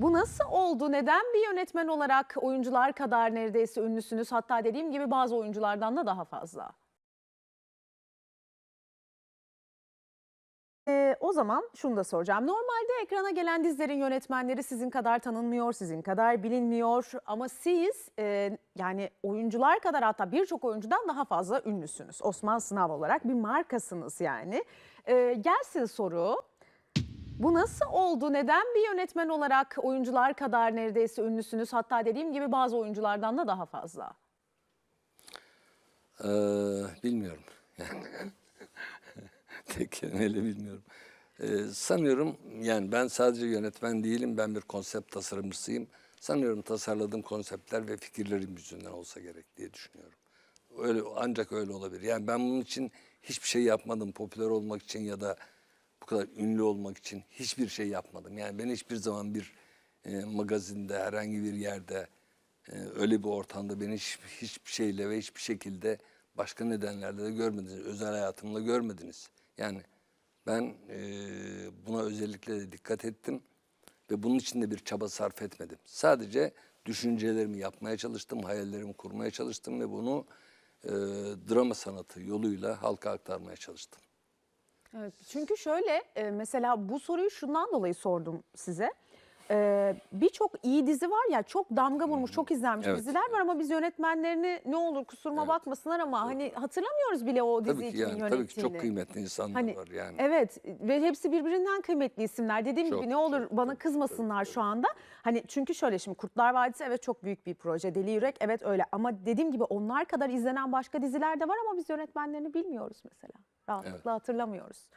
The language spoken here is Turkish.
Bu nasıl oldu? Neden bir yönetmen olarak oyuncular kadar neredeyse ünlüsünüz? Hatta dediğim gibi bazı oyunculardan da daha fazla. Ee, o zaman şunu da soracağım. Normalde ekrana gelen dizilerin yönetmenleri sizin kadar tanınmıyor, sizin kadar bilinmiyor. Ama siz e, yani oyuncular kadar hatta birçok oyuncudan daha fazla ünlüsünüz. Osman Sınav olarak bir markasınız yani. Ee, gelsin soru. Bu nasıl oldu? Neden bir yönetmen olarak oyuncular kadar neredeyse ünlüsünüz? Hatta dediğim gibi bazı oyunculardan da daha fazla. Ee, bilmiyorum. Tek kelimeyle bilmiyorum. Ee, sanıyorum yani ben sadece yönetmen değilim. Ben bir konsept tasarımcısıyım. Sanıyorum tasarladığım konseptler ve fikirlerim yüzünden olsa gerek diye düşünüyorum. Öyle ancak öyle olabilir. Yani ben bunun için hiçbir şey yapmadım. Popüler olmak için ya da kadar ünlü olmak için hiçbir şey yapmadım. Yani ben hiçbir zaman bir e, magazinde herhangi bir yerde e, öyle bir ortamda beni hiç, hiçbir şeyle ve hiçbir şekilde başka nedenlerle de görmediniz. Özel hayatımla görmediniz. Yani ben e, buna özellikle de dikkat ettim ve bunun için de bir çaba sarf etmedim. Sadece düşüncelerimi yapmaya çalıştım, hayallerimi kurmaya çalıştım ve bunu e, drama sanatı yoluyla halka aktarmaya çalıştım. Evet, çünkü şöyle e, mesela bu soruyu şundan dolayı sordum size. Ee, Birçok iyi dizi var ya çok damga vurmuş, çok izlenmiş Evet, diziler var ama biz yönetmenlerini ne olur kusuruma Evet. bakmasınlar ama hani hatırlamıyoruz bile o diziyi Tabii ki kimin yani tabii ki çok kıymetli insanlar Hani var yani. evet ve hepsi birbirinden kıymetli isimler. Dediğim Çok, gibi ne olur çok, bana çok, kızmasınlar şu anda. Hani çünkü şöyle şimdi Kurtlar Vadisi evet çok büyük bir proje. Deli Yürek evet öyle ama dediğim gibi onlar kadar izlenen başka diziler de var ama biz yönetmenlerini bilmiyoruz mesela. Rahatlıkla hatırlamıyoruz.